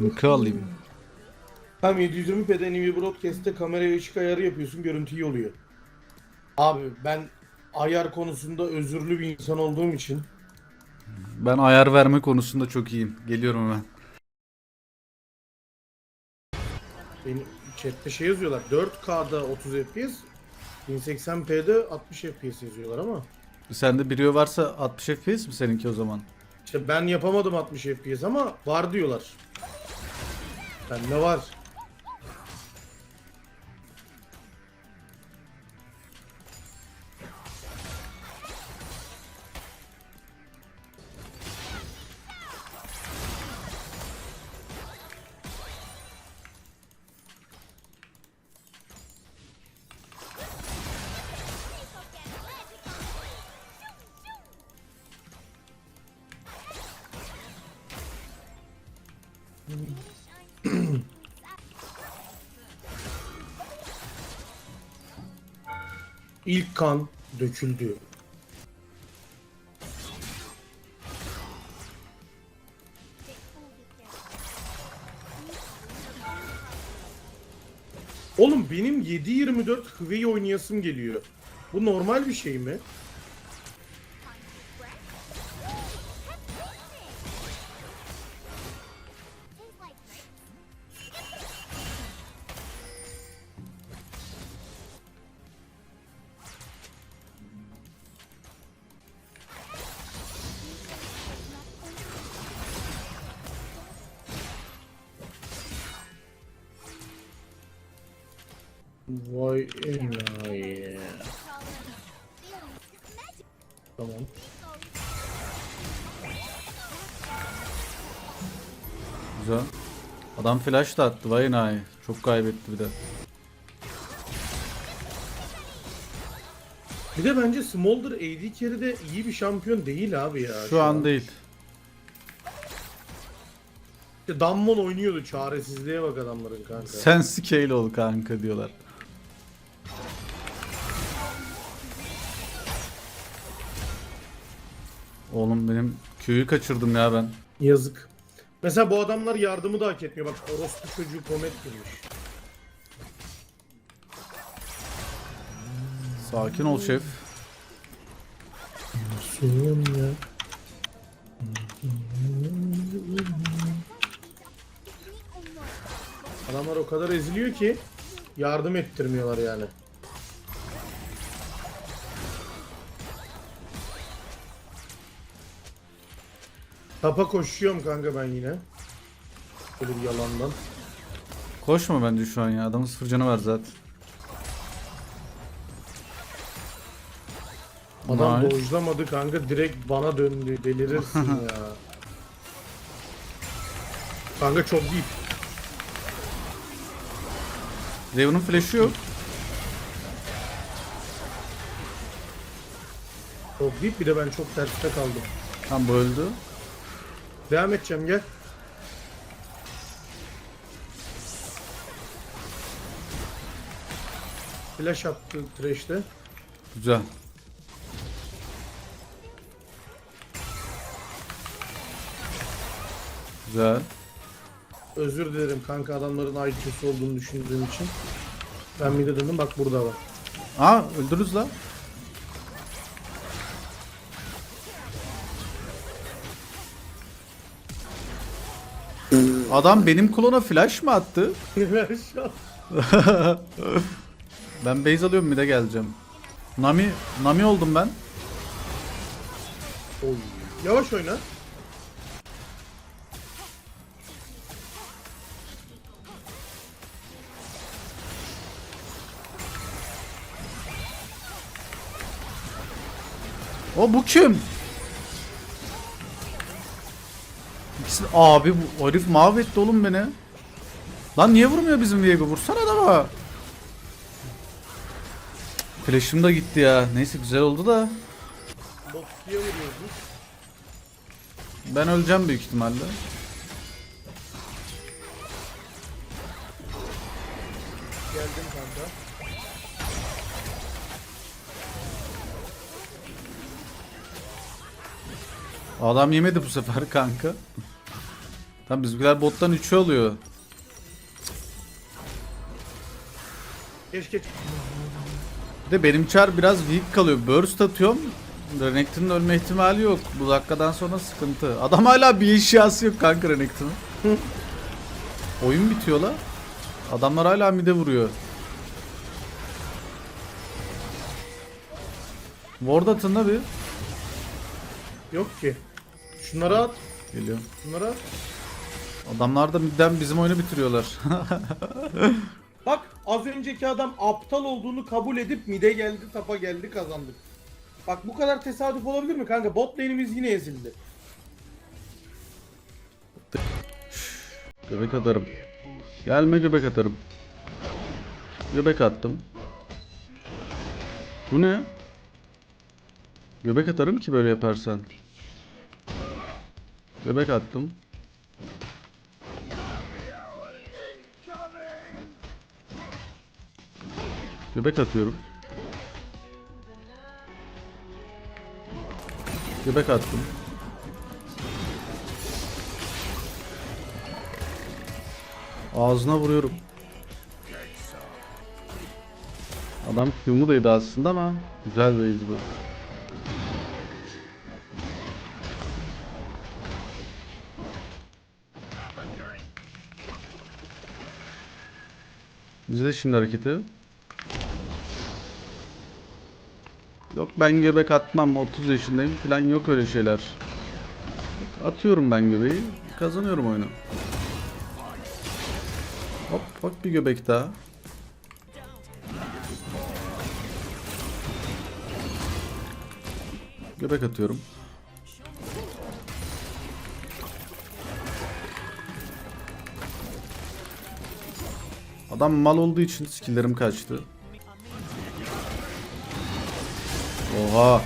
Mükü alayım. Tam 720p'de Nvidia Broadcast'te kameraya ışık ayarı yapıyorsun görüntü iyi oluyor. Abi ben ayar konusunda özürlü bir insan olduğum için Ben ayar verme konusunda çok iyiyim. Geliyorum hemen. benim chatte şey yazıyorlar 4K'da 30 FPS 1080p'de 60 FPS yazıyorlar ama Sende biri varsa 60 FPS mi seninki o zaman? işte ben yapamadım 60 FPS ama var diyorlar. Bende var. İlk kan döküldü. Oğlum benim 7-24 Hıveyi oynayasım geliyor. Bu normal bir şey mi? Vay enayi. Tamam. Güzel. Adam flash da attı vay enayi. Çok kaybetti bir de. Bir de bence Smolder AD carry'de iyi bir şampiyon değil abi ya. Şu an değil. İşte Dammon oynuyordu çaresizliğe bak adamların kanka. Sen scale ol kanka diyorlar. Oğlum benim köyü kaçırdım ya ben. Yazık. Mesela bu adamlar yardımı da hak etmiyor. Bak orospu çocuğu komet girmiş. Sakin ol şef. Suyum ya. Adamlar o kadar eziliyor ki yardım ettirmiyorlar yani. Tapa koşuyorum kanka ben yine. Böyle bir yalandan. Koşma bence şu an ya. Adamın sıfır canı var zaten. Adam Nice. dojlamadı kanka direkt bana döndü delirirsin ya. Kanka çok değil. Raven'ın flash'ı yok. Çok değil bir de ben çok terste kaldım. Tam bu öldü. Devam edeceğim gel. Flash attı trash'te. Güzel. Güzel. Özür dilerim kanka adamların IQ'su olduğunu düşündüğüm için. Ben bir de dedim bak burada var. Aa öldürürüz la. Adam benim klona flash mı attı? Ben base alıyorum bir de geleceğim. Nami Nami oldum ben. Oy. Yavaş oyna. O bu kim? İkisi abi bu herif mahvetti oğlum beni. Lan niye vurmuyor bizim Viego? Vursana adama. Flash'ım da gitti ya. Neyse güzel oldu da. Ben öleceğim büyük ihtimalle. Adam yemedi bu sefer kanka. Tam bizimkiler bottan 3'ü alıyor. Keşke Bir de benim çar biraz weak kalıyor. Burst atıyorum. Renekton'un ölme ihtimali yok. Bu dakikadan sonra sıkıntı. Adam hala bir eşyası yok kanka Renekton'un. Oyun bitiyor la. Adamlar hala mide vuruyor. Ward atın da bir. yok ki. Şunları at. Geliyor. Şunları at. Adamlar da midden bizim oyunu bitiriyorlar. Bak az önceki adam aptal olduğunu kabul edip mide geldi, tapa geldi, kazandık. Bak bu kadar tesadüf olabilir mi kanka? Bot lane'imiz yine ezildi. göbek atarım. Gelme göbek atarım. Göbek attım. Bu ne? Göbek atarım ki böyle yaparsan. Göbek attım. Göbek atıyorum. Göbek attım. Ağzına vuruyorum. Adam Q'mu aslında ama güzel bir iz bu. İzle şimdi hareketi. Yok ben göbek atmam 30 yaşındayım falan yok öyle şeyler. Atıyorum ben göbeği kazanıyorum oyunu. Hop bak bir göbek daha. Göbek atıyorum. Adam mal olduğu için skilllerim kaçtı. Oha.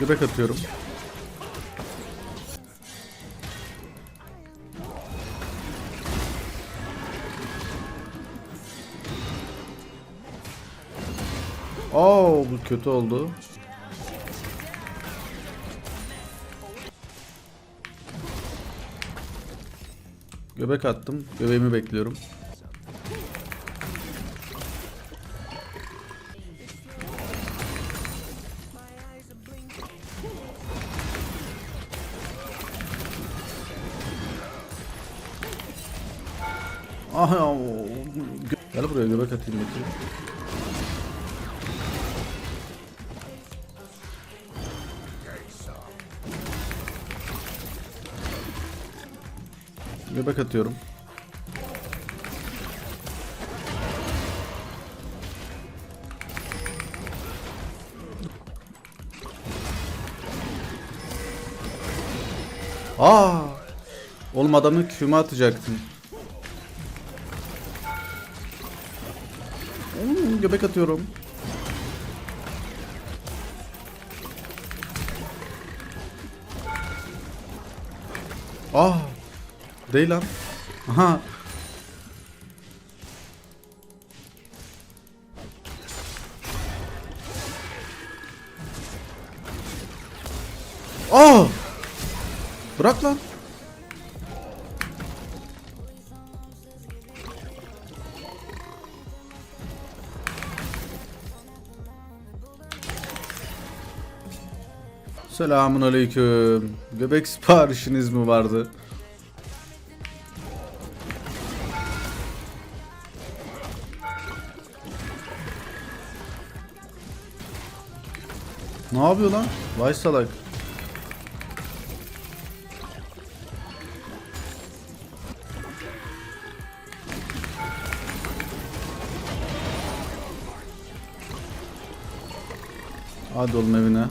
Göbek atıyorum. Oo bu kötü oldu. Göbek attım. Göbeğimi bekliyorum. Aha, Gel buraya göbek atayım bakayım. Göbek atıyorum. Aa! Oğlum adamı küme atacaktım. Hmm, göbek atıyorum. Ah! Değil lan. Aha. Aa! Bırak lan. Selamun aleyküm. Göbek siparişiniz mi vardı? Ne yapıyor lan? Vay salak. Hadi oğlum evine.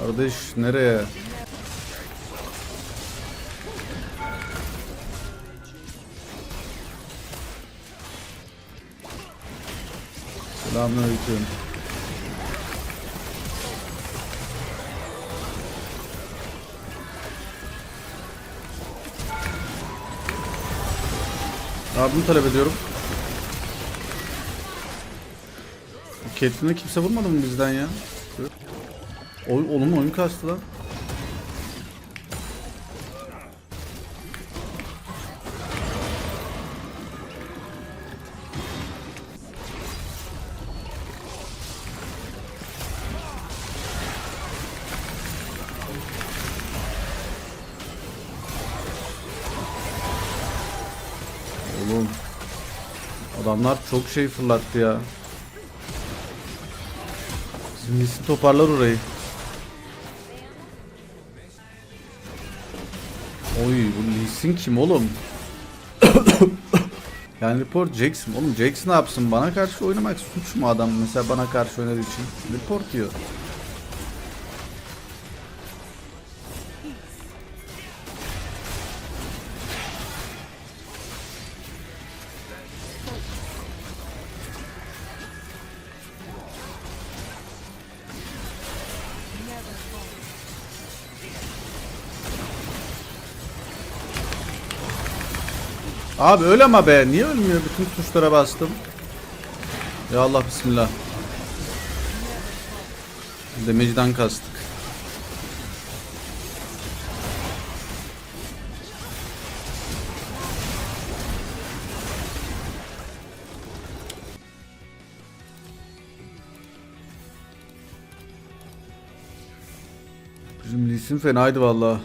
Kardeş nereye? Selamünaleyküm. Abimi talep ediyorum. Catelyn'e kimse vurmadı mı bizden ya? Oğlum oyun kastı lan. Adamlar çok şey fırlattı ya. Bizim toparlar orayı. Oy bu Lee kim oğlum? yani report Jackson. Oğlum Jackson ne yapsın? Bana karşı oynamak suç mu adam mesela bana karşı oynadığı için? Report diyor. Abi öyle ama be. Niye ölmüyor? Bütün tuşlara bastım. Ya Allah bismillah. Damage'den kastık. Bizim Lee fenaydı vallahi.